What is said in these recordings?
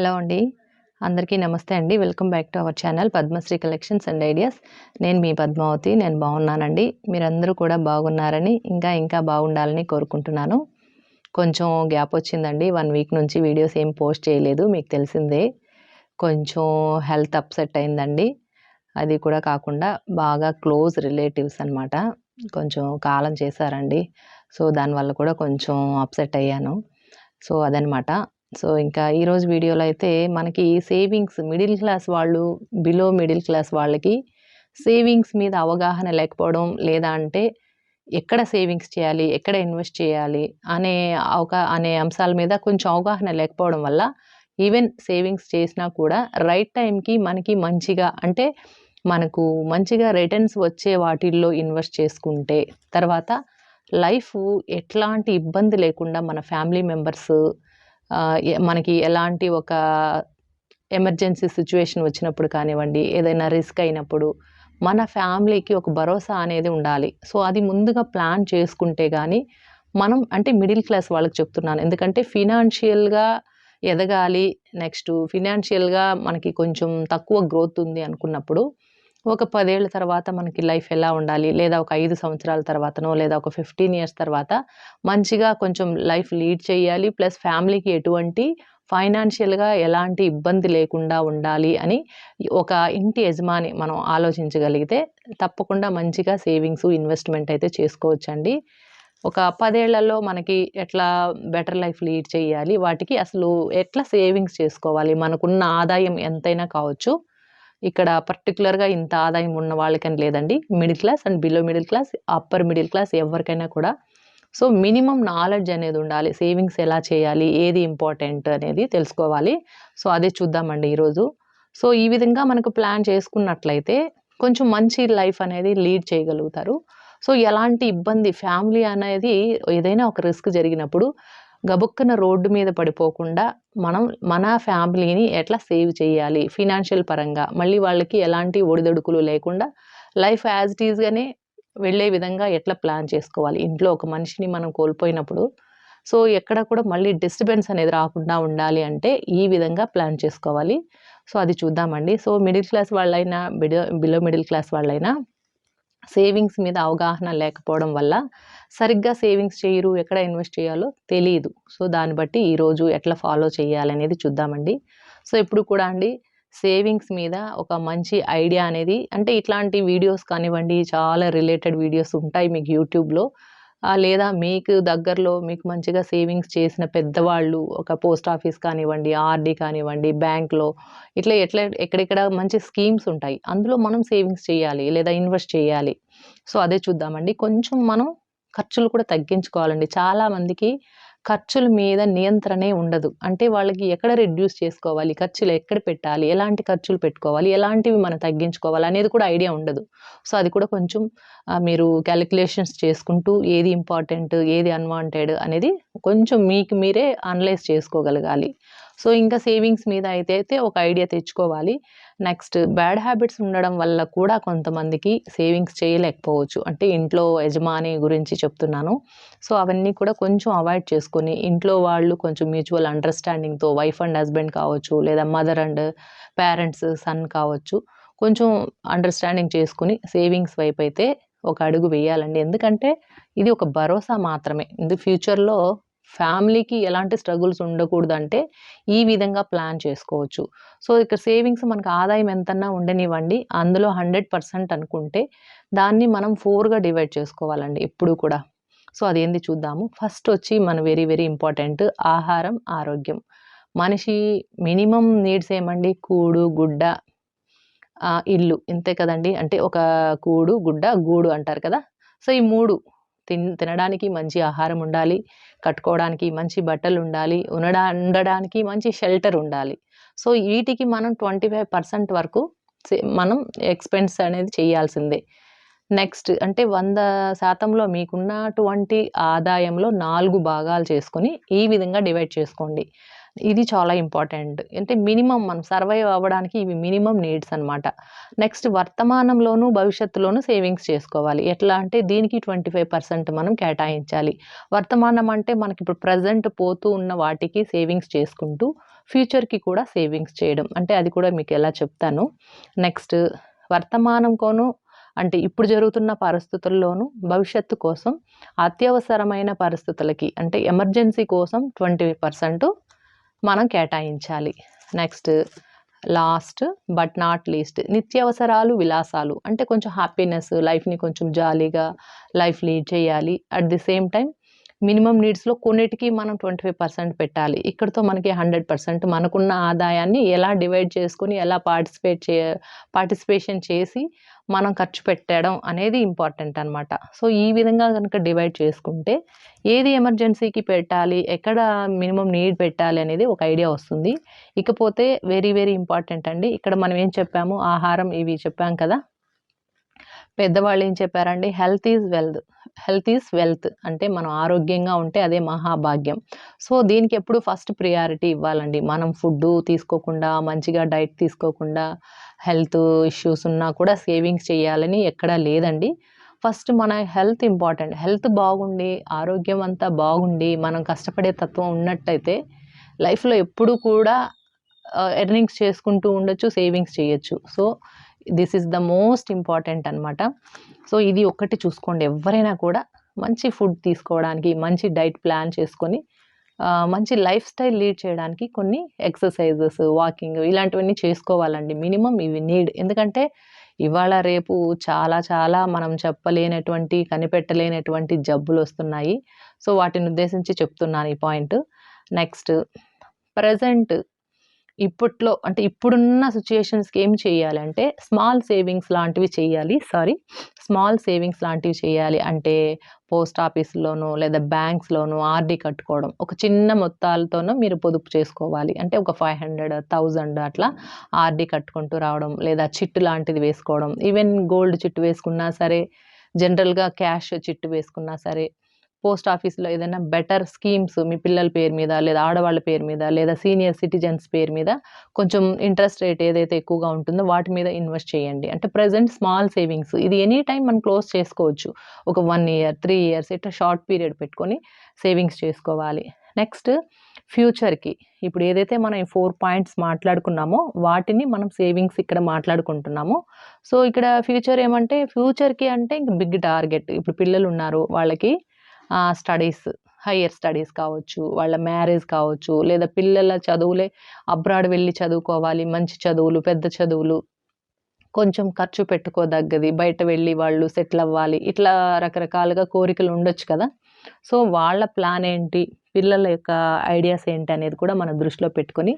Hello అండి. అందరికీ నమస్తే అండి. Welcome back to our channel Padmashri collections and ideas. నేను మీ పద్మావతి. నేను బాగున్నానండి. మీరందరూ కూడా బాగున్నారని ఇంకా ఇంకా బాగుండాలని కోరుకుంటున్నాను. కొంచెం గ్యాప్ వచ్చిందండి. వన్ వీక్ నుంచి వీడియోస్ ఏం పోస్ట్ చేయలేదు మీకు తెలిసిందే. కొంచెం హెల్త్ అప్సెట్ అయిందండి. అది కూడా కాకుండా బాగా క్లోజ్ రిలేటివ్స్ అనమాట కొంచెం కాలం చేశారండి. సో దానివల్ల కూడా కొంచెం అప్సెట్ అయ్యాను. సో అదనమాట సో ఇంకా ఈరోజు వీడియోలో అయితే మనకి సేవింగ్స్ మిడిల్ క్లాస్ వాళ్ళు బిలో మిడిల్ క్లాస్ వాళ్ళకి సేవింగ్స్ మీద అవగాహన లేకపోవడం లేదా అంటే ఎక్కడ సేవింగ్స్ చేయాలి ఎక్కడ ఇన్వెస్ట్ చేయాలి అనే అవకా అనే అంశాల మీద కొంచెం అవగాహన లేకపోవడం వల్ల ఈవెన్ సేవింగ్స్ చేసినా కూడా రైట్ టైంకి మనకి మంచిగా అంటే మనకు మంచిగా రిటర్న్స్ వచ్చే వాటిల్లో ఇన్వెస్ట్ చేసుకుంటే తర్వాత లైఫ్ ఎట్లాంటి ఇబ్బంది లేకుండా మన ఫ్యామిలీ మెంబర్స్ మనకి ఎలాంటి ఒక ఎమర్జెన్సీ సిచ్యువేషన్ వచ్చినప్పుడు కానివ్వండి ఏదైనా రిస్క్ అయినప్పుడు మన ఫ్యామిలీకి ఒక భరోసా అనేది ఉండాలి. సో అది ముందుగా ప్లాన్ చేసుకుంటే కానీ మనం అంటే మిడిల్ క్లాస్ వాళ్ళకి చెప్తున్నాను. ఎందుకంటే ఫినాన్షియల్గా ఎదగాలి నెక్స్ట్ ఫినాన్షియల్గా మనకి కొంచెం తక్కువ గ్రోత్ ఉంది అనుకున్నప్పుడు ఒక పదేళ్ళ తర్వాత మనకి లైఫ్ ఎలా ఉండాలి? లేదా ఒక ఐదు సంవత్సరాల తర్వాతనో లేదా ఒక ఫిఫ్టీన్ ఇయర్స్ తర్వాత మంచిగా కొంచెం లైఫ్ లీడ్ చేయాలి. ప్లస్ ఫ్యామిలీకి ఎటువంటి ఫైనాన్షియల్గా ఎలాంటి ఇబ్బంది లేకుండా ఉండాలి అని ఒక ఇంటి యజమాని మనం ఆలోచించగలిగితే తప్పకుండా మంచిగా సేవింగ్స్ ఇన్వెస్ట్మెంట్ అయితే చేసుకోవచ్చండి. ఒక పదేళ్ళలో మనకి ఎట్లా బెటర్ లైఫ్ లీడ్ చేయాలి? వాటికి అసలు ఎట్లా సేవింగ్స్ చేసుకోవాలి? మనకున్న ఆదాయం ఎంతైనా కావచ్చు. ఇక్కడ పర్టికులర్గా ఇంత ఆదాయం ఉన్న వాళ్ళకని లేదండి. Middle class and below middle class upper middle class ఎవరికైనా కూడా. సో మినిమం నాలెడ్జ్ అనేది ఉండాలి. సేవింగ్స్ ఎలా చేయాలి? ఏది ఇంపార్టెంట్ అనేది తెలుసుకోవాలి. సో అదే చూద్దామండి ఈరోజు. సో ఈ విధంగా మనకు ప్లాన్ చేసుకున్నట్లయితే కొంచెం మంచి లైఫ్ అనేది లీడ్ చేయగలుగుతారు. సో ఎలాంటి ఇబ్బంది ఫ్యామిలీ అనేది ఏదైనా ఒక రిస్క్ జరిగినప్పుడు గబుక్కన రోడ్డు మీద పడిపోకుండా మనం మన ఫ్యామిలీని ఎట్లా సేవ్ చేయాలి ఫినాన్షియల్ పరంగా? మళ్ళీ వాళ్ళకి ఎలాంటి ఒడిదొడుకులు లేకుండా లైఫ్ యాజ్ ఇట్ ఈజ్గానే వెళ్ళే విధంగా ఎట్లా ప్లాన్ చేసుకోవాలి? ఇంట్లో ఒక మనిషిని మనం కోల్పోయినప్పుడు సో ఎక్కడ కూడా మళ్ళీ డిస్టర్బెన్స్ అనేది రాకుండా ఉండాలి అంటే ఈ విధంగా ప్లాన్ చేసుకోవాలి. సో అది చూద్దామండి. సో మిడిల్ క్లాస్ వాళ్ళైనా బిడో బిలో మిడిల్ క్లాస్ వాళ్ళైనా సేవింగ్స్ మీద అవగాహన లేకపోవడం వల్ల సరిగ్గా సేవింగ్స్ చేయరు ఎక్కడ ఇన్వెస్ట్ చేయాలో తెలియదు సో దాన్ని బట్టి ఈరోజు ఎట్లా ఫాలో చేయాలనేది చూద్దామండి. సో ఇప్పుడు కూడా అండి సేవింగ్స్ మీద ఒక మంచి ఐడియా అనేది అంటే ఇట్లాంటి వీడియోస్ కానివ్వండి చాలా రిలేటెడ్ వీడియోస్ ఉంటాయి మీకు యూట్యూబ్లో. లేదా మీకు దగ్గరలో మీకు మంచిగా సేవింగ్స్ చేసిన పెద్దవాళ్ళు ఒక పోస్ట్ ఆఫీస్ కానివ్వండి ఆర్డీ కానివ్వండి బ్యాంక్లో ఇట్లా ఎట్లా ఎక్కడెక్కడ మంచి స్కీమ్స్ ఉంటాయి అందులో మనం సేవింగ్స్ చేయాలి లేదా ఇన్వెస్ట్ చేయాలి. సో అదే చూద్దామండి. కొంచెం మనం ఖర్చులు కూడా తగ్గించుకోవాలండి. చాలామందికి ఖర్చుల మీద నియంత్రణే ఉండదు. అంటే వాళ్ళకి ఎక్కడ రెడ్యూస్ చేసుకోవాలి? ఖర్చులు ఎక్కడ పెట్టాలి? ఎలాంటి ఖర్చులు పెట్టుకోవాలి? ఎలాంటివి మనం తగ్గించుకోవాలి? అనేది కూడా ఐడియా ఉండదు. సో అది కూడా కొంచెం మీరు క్యాలిక్యులేషన్స్ చేసుకుంటూ ఏది ఇంపార్టెంట్ ఏది అన్వాంటెడ్ అనేది కొంచెం మీకు మీరే అనలైజ్ చేసుకోగలగాలి. సో ఇంకా సేవింగ్స్ మీద అయితే అయితే ఒక ఐడియా తెచ్చుకోవాలి. నెక్స్ట్ బ్యాడ్ హ్యాబిట్స్ ఉండడం వల్ల కూడా కొంతమందికి సేవింగ్స్ చేయలేకపోవచ్చు. అంటే ఇంట్లో యజమాని గురించి చెప్తున్నాను. సో అవన్నీ కూడా కొంచెం అవాయిడ్ చేసుకొని ఇంట్లో వాళ్ళు కొంచెం మ్యూచువల్ అండర్స్టాండింగ్తో వైఫ్ అండ్ హస్బెండ్ కావచ్చు లేదా మదర్ అండ్ పేరెంట్స్ సన్ కావచ్చు కొంచెం అండర్స్టాండింగ్ చేసుకుని సేవింగ్స్ వైపు అయితే ఒక అడుగు వేయాలండి. ఎందుకంటే ఇది ఒక భరోసా మాత్రమే. ఇది ఫ్యూచర్లో ఫ్యామిలీకి ఎలాంటి స్ట్రగుల్స్ ఉండకూడదు అంటే ఈ విధంగా ప్లాన్ చేసుకోవచ్చు. సో ఇక్కడ సేవింగ్స్ మనకు ఆదాయం ఎంతన్నా ఉండనివ్వండి అందులో హండ్రెడ్ పర్సెంట్ అనుకుంటే దాన్ని మనం ఫోర్గా డివైడ్ చేసుకోవాలండి ఎప్పుడు కూడా. సో అదేంది చూద్దాము. ఫస్ట్ వచ్చి మన వెరీ వెరీ ఇంపార్టెంట్ ఆహారం ఆరోగ్యం. మనిషి మినిమం నీడ్స్ ఏమండి? కూడు గుడ్డ ఇల్లు. ఇంతే కదండి? అంటే ఒక కూడు గుడ్డ గూడు అంటారు కదా? సో ఈ మూడు తిన్ తినడానికి మంచి ఆహారం ఉండాలి. కట్టుకోవడానికి మంచి బట్టలు ఉండాలి. ఉండడా ఉండడానికి మంచి షెల్టర్ ఉండాలి. సో వీటికి మనం ట్వంటీ ఫైవ్ పర్సెంట్ వరకు మనం ఎక్స్పెన్స్ అనేది చేయాల్సిందే. నెక్స్ట్ అంటే వంద శాతంలో మీకున్నటువంటి ఆదాయంలో నాలుగు భాగాలు చేసుకొని ఈ విధంగా డివైడ్ చేసుకోండి. ఇది చాలా ఇంపార్టెంట్ అంటే మినిమం మనం సర్వైవ్ అవ్వడానికి ఇవి మినిమం నీడ్స్ అనమాట నెక్స్ట్ వర్తమానంలోనూ భవిష్యత్తులోనూ సేవింగ్స్ చేసుకోవాలి ఎట్లా అంటే దీనికి ట్వంటీ ఫైవ్ పర్సెంట్ మనం కేటాయించాలి వర్తమానం అంటే మనకి ఇప్పుడు ప్రజెంట్ పోతూ ఉన్న వాటికి సేవింగ్స్ చేసుకుంటూ ఫ్యూచర్‌కి కూడా సేవింగ్స్ చేయడం. అంటే అది కూడా మీకు ఎలా చెప్తాను. నెక్స్ట్ వర్తమానంకోను అంటే ఇప్పుడు జరుగుతున్న పరిస్థితుల్లోనూ భవిష్యత్తు కోసం అత్యవసరమైన పరిస్థితులకి అంటే ఎమర్జెన్సీ కోసం 20% మనం కేటాయించాలి. Next last but not least నిత్యావసరాలు, విలాసాలు అంటే కొంచెం హ్యాపీనెస్ లైఫ్‌ని కొంచెం జాలీగా లైఫ్ లీడ్ చేయాలి. At the same time minimum నీడ్స్‌లో కొన్నిటికి మనం 25% పెట్టాలి. ఇక్కడతో మనకి 100% మనకున్న ఆదాయాన్ని ఎలా డివైడ్ చేసుకొని ఎలా పార్టిసిపేట్ చే పార్టిసిపేషన్ చేసి మనం ఖర్చు పెట్టడం అనేది ఇంపార్టెంట్ అనమాట. సో, ఈ విధంగా కనుక డివైడ్ చేసుకుంటే ఏది ఎమర్జెన్సీకి పెట్టాలి, ఎక్కడ మినిమం నీడ్ పెట్టాలి అనేది ఒక ఐడియా వస్తుంది. ఇకపోతే వెరీ వెరీ ఇంపార్టెంట్ అండి. ఇక్కడ మనం ఏం చెప్పాము ఆహారం ఇవి చెప్పాం కదా! పెద్దవాళ్ళు ఏం చెప్పారండి health is wealth. Health is wealth. అంటే మనం ఆరోగ్యంగా ఉంటే అదే మహాభాగ్యం. సో, దీనికి ఎప్పుడు ఫస్ట్ ప్రియారిటీ ఇవ్వాలండి. మనం ఫుడ్డు తీసుకోకుండా, మంచిగా డైట్ తీసుకోకుండా, హెల్త్ ఇష్యూస్ ఉన్నా కూడా సేవింగ్స్ చేయాలని ఎక్కడా లేదండి. ఫస్ట్ మన హెల్త్ ఇంపార్టెంట్. హెల్త్ బాగుండి, ఆరోగ్యం అంతా బాగుండి, మనం కష్టపడే తత్వం ఉన్నట్టయితే లైఫ్‌లో ఎప్పుడూ కూడా ఎర్నింగ్స్ చేసుకుంటూ ఉండొచ్చు, సేవింగ్స్ చేయొచ్చు. So, this is the most important అనమాట. సో, ఇది ఒక్కటి చూసుకోండి. ఎవరైనా కూడా మంచి ఫుడ్ తీసుకోవడానికి, మంచి డైట్ ప్లాన్ చేసుకొని మంచి లైఫ్ స్టైల్ లీడ్ చేయడానికి కొన్ని ఎక్సర్‌సైజెస్, వాకింగ్ ఇలాంటివన్నీ చేసుకోవాలండి. మినిమమ్ ఇవి నీడ్. ఎందుకంటే ఇవాళ రేపు చాలా చాలా మనం చెప్పలేనటువంటి, కనిపెట్టలేనటువంటి జబ్బులు వస్తున్నాయి సో, వాటిని ఉద్దేశించి చెప్తున్నాను ఈ పాయింట్. నెక్స్ట్ ప్రెజెంట్ ఇప్పట్లో అంటే ఇప్పుడున్న సిచ్యుయేషన్స్కి ఏం చేయాలంటే స్మాల్ సేవింగ్స్ లాంటివి చేయాలి. సారీ స్మాల్ సేవింగ్స్ లాంటివి చేయాలి. అంటే పోస్ట్ ఆఫీస్లోనూ లేదా బ్యాంక్స్‌లోనో ఆర్‌డీ కట్టుకోవడం. ఒక చిన్న మొత్తాలతోనో మీరు పొదుపు చేసుకోవాలి. అంటే ఒక 500, 1000 అట్లా ఆర్‌డీ కట్టుకుంటూ రావడం. లేదా చిట్టు లాంటిది వేసుకోవడం. ఈవెన్ గోల్డ్ చిట్టు వేసుకున్నా సరే, జనరల్‌గా క్యాష్ చిట్టు వేసుకున్నా సరే, పోస్ట్ ఆఫీస్‌లో ఏదైనా బెటర్ స్కీమ్స్ మీ పిల్లల పేరు మీద, లేదా ఆడవాళ్ళ పేరు మీద, లేదా సీనియర్ సిటిజన్స్ పేరు మీద కొంచెం ఇంట్రెస్ట్ రేట్ ఏదైతే ఎక్కువగా ఉంటుందో వాటి మీద ఇన్వెస్ట్ చేయండి. అంటే ప్రెజెంట్ స్మాల్ సేవింగ్స్ ఇది ఎనీ టైం మనం క్లోజ్ చేసుకోవచ్చు. ఒక వన్ ఇయర్, త్రీ ఇయర్స్ ఇట్లా షార్ట్ పీరియడ్ పెట్టుకొని సేవింగ్స్ చేసుకోవాలి. నెక్స్ట్ ఫ్యూచర్‌కి ఇప్పుడు ఏదైతే మనం ఈ ఫోర్ పాయింట్స్ మాట్లాడుకున్నామో వాటిని మనం సేవింగ్స్ ఇక్కడ మాట్లాడుకుంటున్నాము. సో, ఇక్కడ ఫ్యూచర్ ఏమంటే ఫ్యూచర్‌కి అంటే ఇంక బిగ్ టార్గెట్. ఇప్పుడు పిల్లలు ఉన్నారు వాళ్ళకి స్టడీస్ హయ్యర్ స్టడీస్ కావచ్చు, వాళ్ళ మ్యారేజ్ కావచ్చు, లేదా పిల్లల చదువులే అబ్రాడ్ వెళ్ళి చదువుకోవాలి. మంచి చదువులు, పెద్ద చదువులు. కొంచెం ఖర్చు పెట్టుకోదగ్గది. బయట వెళ్ళి వాళ్ళు సెటిల్ అవ్వాలి. ఇట్లా రకరకాలుగా కోరికలు ఉండొచ్చు కదా! సో, వాళ్ళ ప్లాన్ ఏంటి? పిల్లల యొక్క ఐడియాస్ ఏంటి అనేది కూడా మనం దృష్టిలో పెట్టుకొని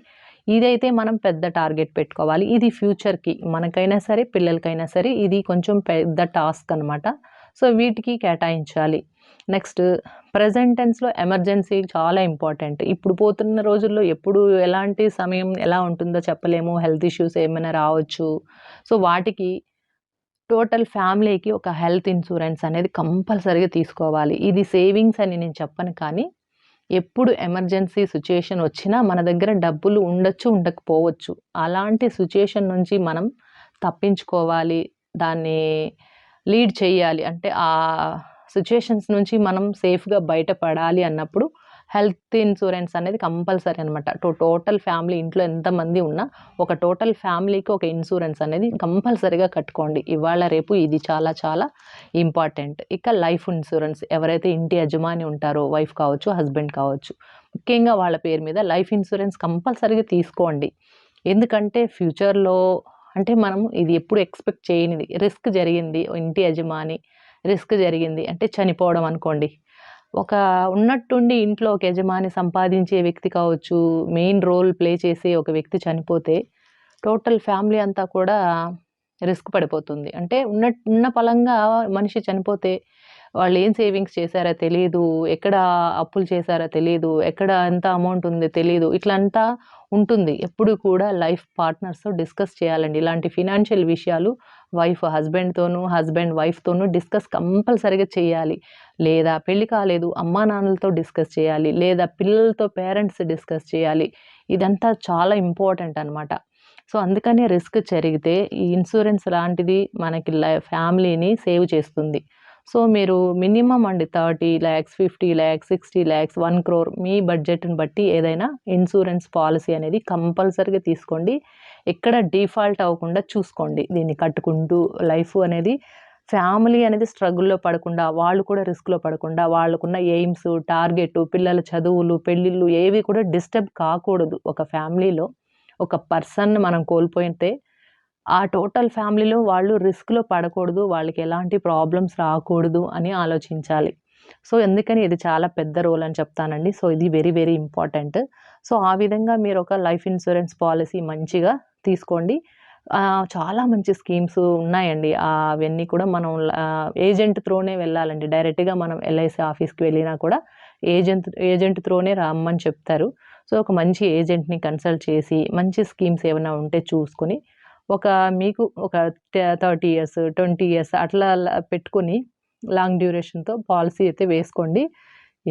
ఇదైతే మనం పెద్ద టార్గెట్ పెట్టుకోవాలి. ఇది ఫ్యూచర్‌కి మనకైనా సరే, పిల్లలకైనా సరే ఇది కొంచెం పెద్ద టాస్క్ అనమాట. సో, వీటికి కేటాయించాలి. నెక్స్ట్ ప్రజెంట్ టెన్స్‌లో ఎమర్జెన్సీ చాలా ఇంపార్టెంట్. ఇప్పుడు పోతున్న రోజుల్లో ఎప్పుడు ఎలాంటి సమయం ఎలా ఉంటుందో చెప్పలేము. హెల్త్ ఇష్యూస్ ఏమైనా రావచ్చు. సో, వాటికి టోటల్ ఫ్యామిలీకి ఒక హెల్త్ ఇన్సూరెన్స్ అనేది కంపల్సరీగా తీసుకోవాలి. ఇది సేవింగ్స్ అని నేను చెప్పను కానీ, ఎప్పుడు ఎమర్జెన్సీ సిచ్యుయేషన్ వచ్చినా మన దగ్గర డబ్బులు ఉండొచ్చు, ఉండకపోవచ్చు. అలాంటి సిచ్యుయేషన్ నుంచి మనం తప్పించుకోవాలి. దాన్ని లీడ్ చేయాలి. అంటే ఆ సిచ్యుయేషన్స్ నుంచి మనం సేఫ్‌గా బయటపడాలి అన్నప్పుడు హెల్త్ ఇన్సూరెన్స్ అనేది కంపల్సరీ అనమాట. టో టోటల్ ఫ్యామిలీ ఇంట్లో ఎంతమంది ఉన్నా ఒక టోటల్ ఫ్యామిలీకి ఒక ఇన్సూరెన్స్ అనేది కంపల్సరీగా కట్టుకోండి. ఇవాళ రేపు ఇది చాలా చాలా ఇంపార్టెంట్. ఇక లైఫ్ ఇన్సూరెన్స్ ఎవరైతే ఇంటి యజమాని ఉంటారో వైఫ్ కావచ్చు, హస్బెండ్ కావచ్చు. ముఖ్యంగా వాళ్ళ పేరు మీద లైఫ్ ఇన్సూరెన్స్ కంపల్సరీగా తీసుకోండి. ఎందుకంటే ఫ్యూచర్‌లో అంటే మనం ఇది ఎప్పుడు ఎక్స్‌పెక్ట్ చేయనిది. రిస్క్ జరిగింది. ఇంటి యజమాని రిస్క్ జరిగింది. అంటే చనిపోవడం అనుకోండి. ఒక ఉన్నట్టుండి ఇంట్లో ఒక యజమాని సంపాదించే వ్యక్తి కావచ్చు, మెయిన్ రోల్ ప్లే చేసే ఒక వ్యక్తి చనిపోతే టోటల్ ఫ్యామిలీ అంతా కూడా రిస్క్ పడిపోతుంది. అంటే ఉన్న ఉన్న పలంగా మనిషి చనిపోతే వాళ్ళు ఏం సేవింగ్స్ చేశారో తెలియదు ఎక్కడ అప్పులు చేశారో తెలియదు ఎక్కడ ఎంత అమౌంట్ ఉందో తెలియదు ఇట్లంతా ఉంటుంది. ఎప్పుడు కూడా లైఫ్ పార్ట్నర్స్‌తో డిస్కస్ చేయాలండి. ఇలాంటి ఫినాన్షియల్ విషయాలు వైఫ్ హస్బెండ్‌తోనూ, హస్బెండ్ వైఫ్‌తోనూ డిస్కస్ కంపల్సరిగా చేయాలి. లేదా పెళ్ళి కాలేదు అమ్మానాన్నలతో డిస్కస్ చేయాలి. లేదా పిల్లలతో పేరెంట్స్ డిస్కస్ చేయాలి. ఇదంతా చాలా ఇంపార్టెంట్ అనమాట. సో, అందుకనే రిస్క్ జరిగితే ఈ ఇన్సూరెన్స్ లాంటిది మనకి లై ఫ్యామిలీని సేవ్ చేస్తుంది. సో మీరు మినిమం అండి thirty lakhs fifty lakhs sixty lakhs one crore మీ బడ్జెట్ని బట్టి ఏదైనా ఇన్సూరెన్స్ పాలసీ అనేది కంపల్సరీగా తీసుకోండి ఎక్కడ డిఫాల్ట్ అవ్వకుండా చూసుకోండి. దీన్ని కట్టుకుంటూ లైఫ్ అనేది ఫ్యామిలీ అనేది స్ట్రగుల్లో పడకుండా వాళ్ళు కూడా రిస్క్లో పడకుండా వాళ్ళకున్న ఎయిమ్స్ టార్గెట్ పిల్లల చదువులు పెళ్ళిళ్ళు ఏవి కూడా డిస్టర్బ్ కాకూడదు. ఒక ఫ్యామిలీలో ఒక పర్సన్ మనం కోల్పోయితే ఆ టోటల్ ఫ్యామిలీలో వాళ్ళు రిస్క్లో పడకూడదు వాళ్ళకి ఎలాంటి ప్రాబ్లమ్స్ రాకూడదు అని ఆలోచించాలి. సో ఎందుకని ఇది చాలా పెద్ద రోల్ అని చెప్తానండి. సో ఇది వెరీ వెరీ ఇంపార్టెంట్. సో ఆ విధంగా మీరు ఒక లైఫ్ ఇన్సూరెన్స్ పాలసీ మంచిగా తీసుకోండి. చాలా మంచి స్కీమ్స్ ఉన్నాయండి. అవన్నీ కూడా మనం ఏజెంట్ త్రోనే వెళ్ళాలండి. డైరెక్ట్గా మనం ఎల్ఐసి ఆఫీస్కి వెళ్ళినా కూడా ఏజెంట్ ఏజెంట్ త్రోనే రమ్మని చెప్తారు. సో ఒక మంచి ఏజెంట్ని కన్సల్ట్ చేసి మంచి స్కీమ్స్ ఏమైనా ఉంటే చూసుకొని ఒక మీకు ఒక థర్టీ ఇయర్స్ ట్వంటీ ఇయర్స్ అట్లా పెట్టుకొని లాంగ్ డ్యూరేషన్తో పాలసీ అయితే వేసుకోండి.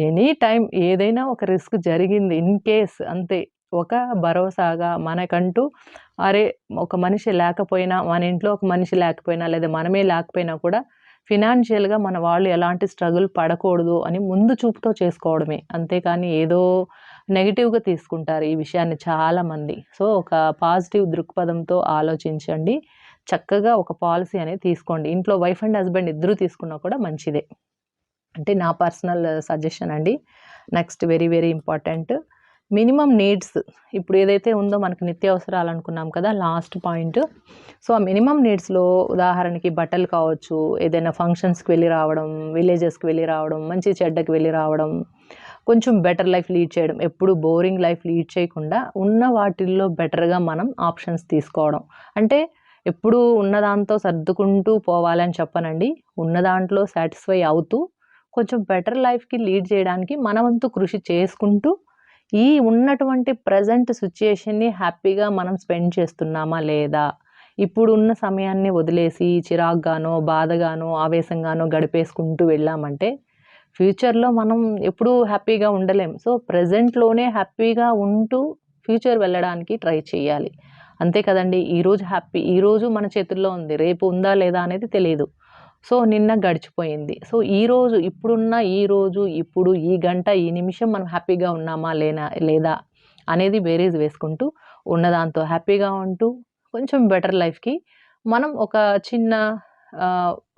ఎనీ టైం ఏదైనా ఒక రిస్క్ జరిగింది ఇన్ కేస్ అంతే. ఒక భరోసాగా మనకంటూ అరే ఒక మనిషి లేకపోయినా మన ఇంట్లో ఒక మనిషి లేకపోయినా లేదా మనమే లేకపోయినా కూడా ఫినాన్షియల్గా మన వాళ్ళు ఎలాంటి స్ట్రగుల్ పడకూడదు అని ముందు చూపుతో చేసుకోవడమే. అంతేకాని ఏదో నెగిటివ్గా తీసుకుంటారు ఈ విషయాన్ని చాలామంది. సో ఒక పాజిటివ్ దృక్పథంతో ఆలోచించండి. చక్కగా ఒక పాలసీ అనేది తీసుకోండి. ఇంట్లో వైఫ్ అండ్ హస్బెండ్ ఇద్దరు తీసుకున్నా కూడా మంచిదే. అంటే నా పర్సనల్ సజెషన్ అండి. Next very very important. Minimum needs ఇప్పుడు ఏదైతే ఉందో మనకు నిత్యావసరాలు అనుకున్నాం కదా లాస్ట్ పాయింట్. సో ఆ మినిమం నీడ్స్లో ఉదాహరణకి బట్టలు కావచ్చు ఏదైనా ఫంక్షన్స్కి వెళ్ళి రావడం విలేజెస్కి వెళ్ళి రావడం మంచి చెడ్డకి వెళ్ళి రావడం కొంచెం బెటర్ లైఫ్ లీడ్ చేయడం ఎప్పుడు బోరింగ్ లైఫ్ లీడ్ చేయకుండా ఉన్న వాటిల్లో బెటర్గా మనం ఆప్షన్స్ తీసుకోవడం. అంటే ఎప్పుడు ఉన్నదాంతో సర్దుకుంటూ పోవాలని చెప్పనండి. ఉన్న దాంట్లో సాటిస్ఫై అవుతూ కొంచెం బెటర్ లైఫ్కి లీడ్ చేయడానికి మనవంతు కృషి చేసుకుంటూ ఈ ఉన్నటువంటి ప్రజెంట్ సిచ్యుయేషన్ని హ్యాపీగా మనం స్పెండ్ చేస్తున్నామా లేదా? ఇప్పుడు ఉన్న సమయాన్ని వదిలేసి చిరాగ్గానో బాధగానో ఆవేశంగానో గడిపేసుకుంటూ వెళ్ళామంటే ఫ్యూచర్లో మనం ఎప్పుడూ హ్యాపీగా ఉండలేం. సో ప్రజెంట్లోనే హ్యాపీగా ఉంటూ ఫ్యూచర్ వెళ్ళడానికి ట్రై చేయాలి. అంతే కదండి ఈరోజు హ్యాపీ ఈరోజు మన చేతుల్లో ఉంది రేపు ఉందా లేదా అనేది తెలియదు సో నిన్న గడిచిపోయింది. సో ఈరోజు ఇప్పుడున్న ఈరోజు ఇప్పుడు ఈ గంట ఈ నిమిషం మనం హ్యాపీగా ఉన్నామా లేనా లేదా అనేది వేరేజ్ వేసుకుంటూ ఉన్నదాంతో హ్యాపీగా ఉంటూ కొంచెం బెటర్ లైఫ్కి మనం ఒక చిన్న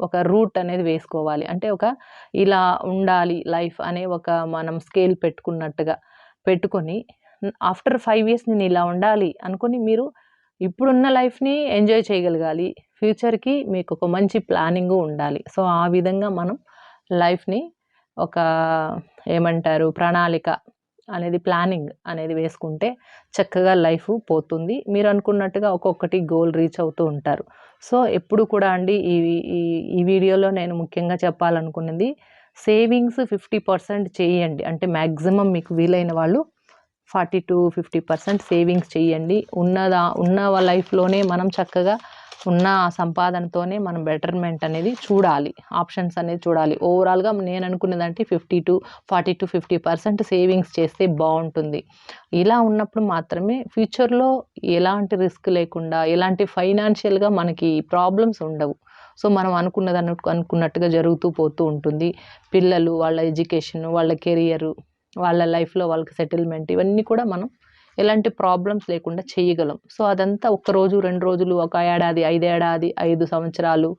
ఒక రూట్ అనేది వేసుకోవాలి. అంటే ఒక ఇలా ఉండాలి లైఫ్ అనే ఒక మనం స్కేల్ పెట్టుకున్నట్టుగా పెట్టుకొని ఆఫ్టర్ ఫైవ్ ఇయర్స్ నేను ఇలా ఉండాలి అనుకొని మీరు ఇప్పుడున్న లైఫ్ని ఎంజాయ్ చేయగలగాలి. ఫ్యూచర్కి మీకు ఒక మంచి ప్లానింగ్ ఉండాలి. సో ఆ విధంగా మనం లైఫ్ని ఒక ఏమంటారు ప్రణాళిక అనేది ప్లానింగ్ అనేది వేసుకుంటే చక్కగా లైఫ్ పోతుంది. మీరు అనుకున్నట్టుగా ఒక్కొక్కటి గోల్ రీచ్ అవుతూ ఉంటారు. సో ఎప్పుడు కూడా అండి ఈ ఈ వీడియోలో నేను ముఖ్యంగా చెప్పాలనుకున్నది సేవింగ్స్ ఫిఫ్టీ పర్సెంట్ చేయండి. అంటే మ్యాక్సిమం మీకు వీలైన వాళ్ళు forty to fifty percent savings చేయండి. ఉన్నదా ఉన్న లైఫ్లోనే మనం చక్కగా ఉన్న సంపాదనతోనే మనం బెటర్మెంట్ అనేది చూడాలి. ఆప్షన్స్ అనేది చూడాలి. ఓవరాల్గా నేను అనుకున్నదంటే fifty to forty to fifty percent savings చేస్తే బాగుంటుంది. ఇలా ఉన్నప్పుడు మాత్రమే ఫ్యూచర్లో ఎలాంటి రిస్క్ లేకుండా ఎలాంటి ఫైనాన్షియల్గా మనకి ప్రాబ్లమ్స్ ఉండవు. సో మనం అనుకున్నది అనుకున్నట్టుగా జరుగుతూ పోతూ ఉంటుంది. పిల్లలు వాళ్ళ ఎడ్యుకేషన్ వాళ్ళ కెరియరు వాళ్ళ లైఫ్లో వాళ్ళకి సెటిల్మెంట్ ఇవన్నీ కూడా మనం ఎలాంటి ప్రాబ్లమ్స్ లేకుండా చేయగలం. సో అదంతా ఒక రోజు రెండు రోజులు ఒక ఏడాది ఐదేడాది ఐదు సంవత్సరాలు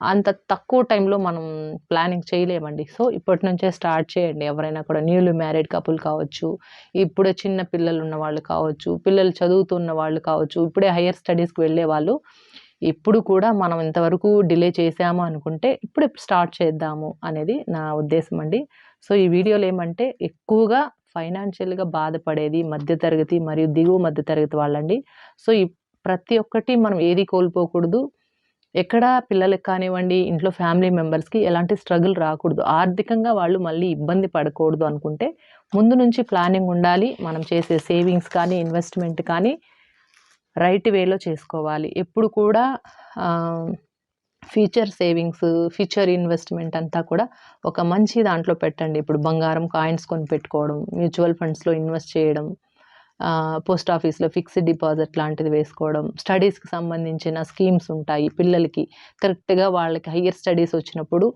అంత తక్కువ టైంలో మనం ప్లానింగ్ చేయలేమండి. సో ఇప్పటి నుంచే స్టార్ట్ చేయండి. ఎవరైనా కూడా న్యూలీ మ్యారీడ్ కపుల్ కావచ్చు ఇప్పుడే చిన్న పిల్లలు ఉన్న వాళ్ళు కావచ్చు పిల్లలు చదువుతున్న వాళ్ళు కావచ్చు ఇప్పుడే హయ్యర్ స్టడీస్కి వెళ్ళే వాళ్ళు ఇప్పుడు కూడా మనం ఇంతవరకు డిలే చేసాము అనుకుంటే ఇప్పుడు స్టార్ట్ చేద్దాము అనేది నా ఉద్దేశం అండి సో ఈ వీడియోలో ఏమంటే ఎక్కువగా ఫైనాన్షియల్గా బాధపడేది మధ్యతరగతి మరియు దిగువ మధ్యతరగతి వాళ్ళండి. సో ఈ ప్రతి ఒక్కటి మనం ఏది కోల్పోకూడదు. ఎక్కడ పిల్లలకు కానివ్వండి ఇంట్లో ఫ్యామిలీ మెంబర్స్కి ఎలాంటి స్ట్రగుల్ రాకూడదు. ఆర్థికంగా వాళ్ళు మళ్ళీ ఇబ్బంది పడకూడదు అనుకుంటే ముందు నుంచి ప్లానింగ్ ఉండాలి. మనం చేసే సేవింగ్స్ కానీ ఇన్వెస్ట్మెంట్ కానీ రైట్ వేలో చేసుకోవాలి. ఎప్పుడు కూడా ఫ్యూచర్ సేవింగ్స్ ఫ్యూచర్ ఇన్వెస్ట్మెంట్ అంతా కూడా ఒక మంచి దాంట్లో పెట్టండి. ఇప్పుడు బంగారం కాయిన్స్ కొని పెట్టుకోవడం మ్యూచువల్ ఫండ్స్లో ఇన్వెస్ట్ చేయడం పోస్ట్ ఆఫీస్లో ఫిక్స్డ్ డిపాజిట్ లాంటిది వేసుకోవడం స్టడీస్కి సంబంధించిన స్కీమ్స్ ఉంటాయి పిల్లలకి. కరెక్ట్గా వాళ్ళకి హయ్యర్ స్టడీస్ వచ్చినప్పుడు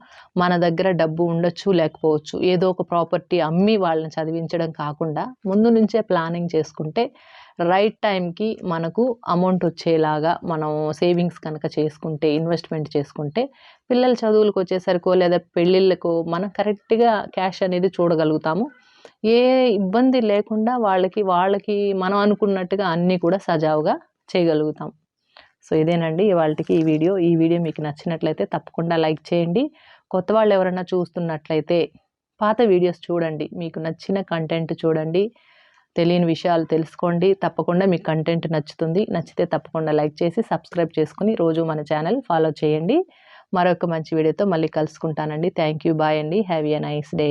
మన దగ్గర డబ్బు ఉండొచ్చు లేకపోవచ్చు. ఏదో ఒక ప్రాపర్టీ అమ్మి వాళ్ళని చదివించడం కాకుండా ముందు నుంచే ప్లానింగ్ చేసుకుంటే రైట్ టైంకి మనకు అమౌంట్ వచ్చేలాగా మనం సేవింగ్స్ కనుక చేసుకుంటే ఇన్వెస్ట్మెంట్ చేసుకుంటే పిల్లల చదువులకు వచ్చేసరికో లేదా పెళ్ళిళ్ళకో మనం కరెక్ట్గా క్యాష్ అనేది చూడగలుగుతాము. ఏ ఇబ్బంది లేకుండా వాళ్ళకి వాళ్ళకి మనం అనుకున్నట్టుగా అన్నీ కూడా సజావుగా చేయగలుగుతాం. సో ఇదేనండి ఇవాళకి ఈ వీడియో. ఈ వీడియో మీకు నచ్చినట్లయితే తప్పకుండా లైక్ చేయండి. కొత్త వాళ్ళు ఎవరైనా చూస్తున్నట్లయితే పాత వీడియోస్ చూడండి. మీకు నచ్చిన కంటెంట్ చూడండి. తెలియని విషయాలు తెలుసుకోండి. తప్పకుండా మీకు కంటెంట్ నచ్చుతుంది. నచ్చితే తప్పకుండా లైక్ చేసి సబ్స్క్రైబ్ చేసుకుని రోజు మన ఛానల్ ఫాలో చేయండి. మరొక మంచి వీడియోతో మళ్ళీ కలుసుకుంటానండి. Thank you. బాయ్ అండి. Have a nice day.